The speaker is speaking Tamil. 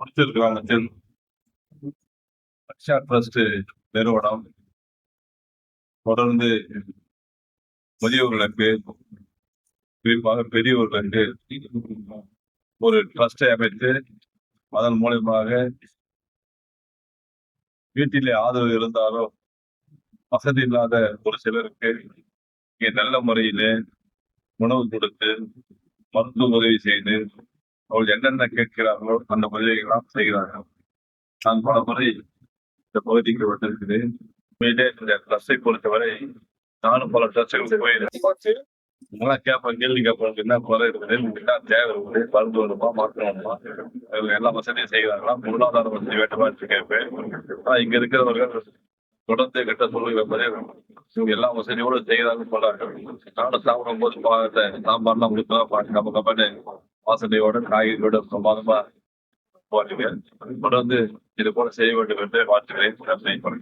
புத்தூர் கிராமத்தில் ரக்ஷா ட்ரஸ்ட் நிறுவனம் தொடர்ந்து முதியோர்களுக்கு குறிப்பாக பெரியவர்களுக்கு ஒரு ட்ரஸ்டை அமைத்து அதன் மூலயமாக வீட்டிலே ஆதரவு இருந்தாலும் வசதி இல்லாத ஒரு சிலருக்கு இங்கே நல்ல முறையிலே உணவு கொடுத்து மருத்துவ உதவி செய்து அவர்கள் என்னென்ன கேட்கிறார்களோ அந்த உதவிகளாம் செய்கிறார்கள். நான் பல முறை இந்த பகுதிக்கு வந்திருக்கிறேன். உண்மையிலே இந்த ட்ரஸ்டை பொறுத்தவரை நானும் பல ட்ரஸ்டுகளுக்கு போயிருக்கேன். இதெல்லாம் கேட்பேன் கேள்வி கேட்பேன் என்ன குறை இருக்குது என்ன தேவை இருக்குது மருந்து வேணுமா மாற்றம் அதுல எல்லா வசதியும் செய்கிறாங்களா பொருளாதார வசதி என்று கேட்பேன். ஆனா இங்க இருக்கிறவர்கள் தொடர்ந்து கிட்ட சொல்லுகிற மாதிரி இவங்க எல்லா வசதியோடு செய்கிறாங்கன்னு சொல்றாங்க நானும் சாப்பிடும் போது சாம்பார்லாம் கொடுத்தா பாட்டு நம்ம கம்மனு வாசனையோட காய்கறியோட பிரமாதமா போறீங்க. தொடர்ந்து இது போல செய்ய வேண்டும் என்று வாழ்த்துக்கிறேன் நன்றி.